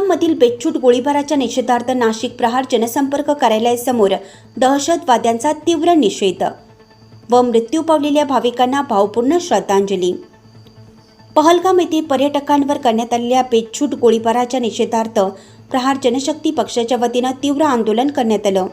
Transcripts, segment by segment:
मधील बेच्छूट गोळीबाराच्या निषेधार्थ नाशिक प्रहार जनसंपर्क कार्यालयासमोर दहशतवाद्यांचा तीव्र निषेध व मृत्यू पावलेल्या भाविकांना भावपूर्ण श्रद्धांजली. पहलगाम येथे पर्यटकांवर करण्यात आलेल्या बेच्छूट गोळीबाराच्या निषेधार्थ प्रहार जनशक्ती पक्षाच्या वतीनं तीव्र आंदोलन करण्यात आलं.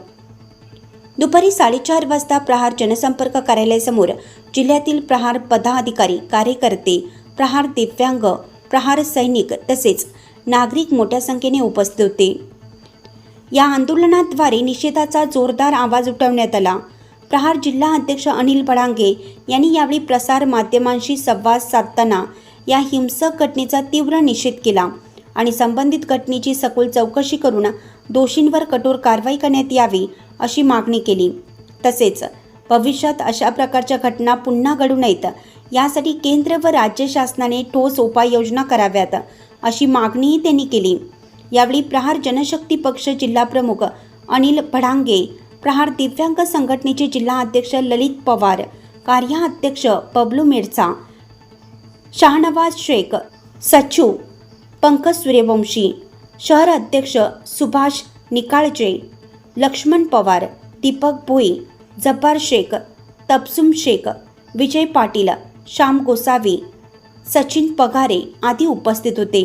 दुपारी साडेचार वाजता प्रहार जनसंपर्क कार्यालयासमोर जिल्ह्यातील प्रहार पदाधिकारी कार्यकर्ते प्रहार दिव्यांग प्रहार सैनिक तसेच नागरिक मोठ्या संख्येने उपस्थित होते. या आंदोलनाद्वारे निषेधाचा जोरदार आवाज उठवण्यात आला. प्रहार जिल्हा अध्यक्ष अनिल बडांगे यांनी यावेळी प्रसार माध्यमांशी संवाद साधताना या हिंसक घटनेचा तीव्र निषेध केला आणि संबंधित घटनेची सखोल चौकशी करून दोषींवर कठोर कारवाई करण्यात यावी अशी मागणी केली. तसेच भविष्यात अशा प्रकारच्या घटना पुन्हा घडू नयेत यासाठी केंद्र व राज्य शासनाने ठोस उपाययोजना कराव्यात. अशी मागणीही त्यांनी केली. यावेळी प्रहार जनशक्ती पक्ष जिल्हाप्रमुख अनिल भडांगे प्रहार दिव्यांग संघटनेचे जिल्हा अध्यक्ष ललित पवार कार्याध्यक्ष बबलू मिरचा शाहनवाज शेख सचू पंकज सूर्यवंशी शहर अध्यक्ष सुभाष निकाळजे लक्ष्मण पवार दीपक भोई जब्बार शेख तबसुम शेख विजय पाटील श्याम गोसावी सचिन पगारे आदी उपस्थित होते.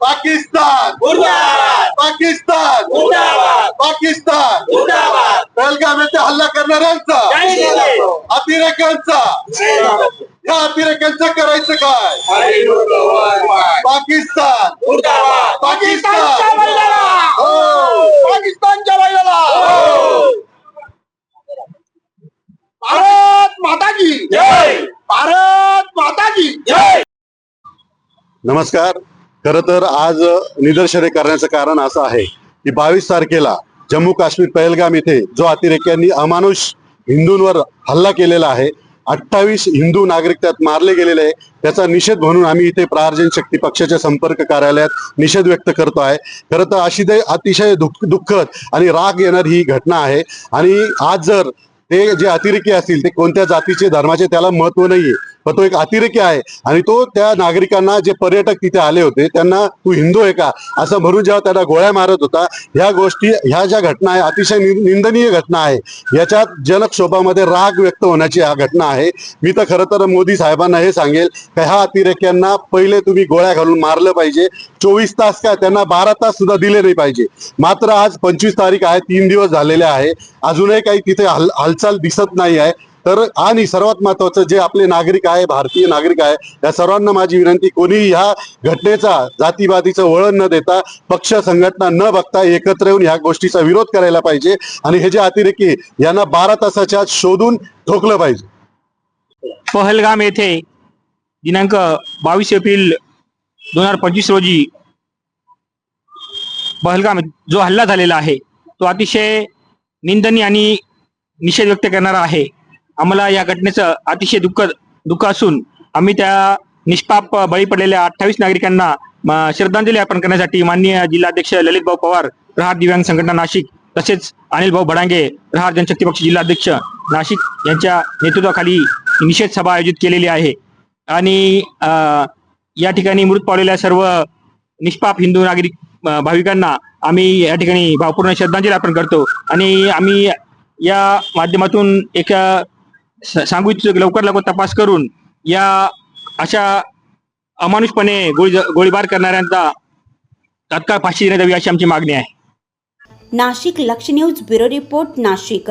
पाकिस्तान. पाकिस्तान. पाकिस्तान. बेलगाम येथे हल्ला करणाऱ्यांचा. अतिरेक्यांचा या अतिरेक्यांचं करायचं काय? पाकिस्तान. मुर्दाबाद पाकिस्तानच्या बैलाला! हो. पाकिस्तानच्या बैलाला! भारत माता की जय भारत माता की जय नमस्कार. खरं तर आज निदर्शने करण्याचं कारण असं आहे की बावीस तारखेला जम्मू काश्मीर पहलगाम येथे जो अतिरेक्यांनी अमानुष हिंदूंवर हल्ला केलेला आहे अठ्ठावीस हिंदू नागरिक त्यात मारले गेलेले आहे त्याचा निषेध म्हणून आम्ही इथे प्रार्जन शक्ती पक्षाच्या संपर्क कार्यालयात निषेध व्यक्त करतो आहे. खरं तर अशी ते अतिशय दुःख दुःखद आणि राग येणारी ही घटना आहे आणि आज जर ते जे अतिरेकी असतील ते कोणत्या जातीचे धर्माचे त्याला महत्त्व नाहीये पण तो एक अतिरेकी आहे. आणि तो त्या नागरिकांना जे पर्यटक तिथे आले होते त्यांना तू हिंदू आहे का? असं म्हणून जेव्हा त्याला गोळ्या मारत होता ह्या गोष्टी ह्या ज्या घटना आहे अतिशय निंदनीय घटना आहे. याच्यात जनक्षोभामध्ये राग व्यक्त होण्याची हा घटना आहे. मी तर खरं तर मोदी साहेबांना हे सांगेल का ह्या अतिरेक्यांना पहिले तुम्ही गोळ्या घालून मारलं पाहिजे. चोवीस तास काय? त्यांना बारा तास सुद्धा दिले नाही पाहिजे. मात्र आज पंचवीस तारीख आहे तीन दिवस झालेले आहे. अजूनही काही तिथे हाल हालचाल दिसत नाही आहे. तर आणि सर्वात महत्वाचं जे आपले नागरिक आहे भारतीय नागरिक आहे या सर्वांना माझी विनंती कोणीही ह्या घटनेचा जातीवादीचं वळण न देता पक्ष संघटना न बघता एकत्र येऊन ह्या गोष्टीचा विरोध करायला पाहिजे आणि हे जे अतिरेकी यांना बारा तासाच्या शोधून ठोकलं पाहिजे. पहलगाम येथे दिनांक बावीस एप्रिल दोन हजार पंचवीस रोजी पहलगाम जो हल्ला झालेला आहे तो अतिशय निंदनीय आणि निषेध व्यक्त करणारा आहे. आम्हाला या घटनेचं अतिशय दुःख दुःख असून आम्ही त्या निष्पाप बळी पडलेल्या अठ्ठावीस नागरिकांना श्रद्धांजली अर्पण करण्यासाठी माननीय जिल्हाध्यक्ष ललित भाऊ पवार प्रहार दिव्यांग संघटना नाशिक तसेच अनिल भाऊ भडांगे प्रहार जनशक्ती पक्ष जिल्हाध्यक्ष नाशिक यांच्या नेतृत्वाखाली निषेध सभा आयोजित केलेली आहे. आणि या ठिकाणी मृत पावलेल्या सर्व निष्पाप हिंदू नागरिक भाविकांना आम्ही या ठिकाणी भावपूर्ण श्रद्धांजली अर्पण करतो. आणि आम्ही या माध्यमातून एक सांगू इच्छितो की लवकर लवकर तपास करून या अशा अमानुषपणे गोळी गोळीबार करणाऱ्यांचा तात्काळ फाशी देण्यात यावी अशी आमची मागणी आहे. नाशिक लक्ष न्यूज ब्युरो रिपोर्ट नाशिक.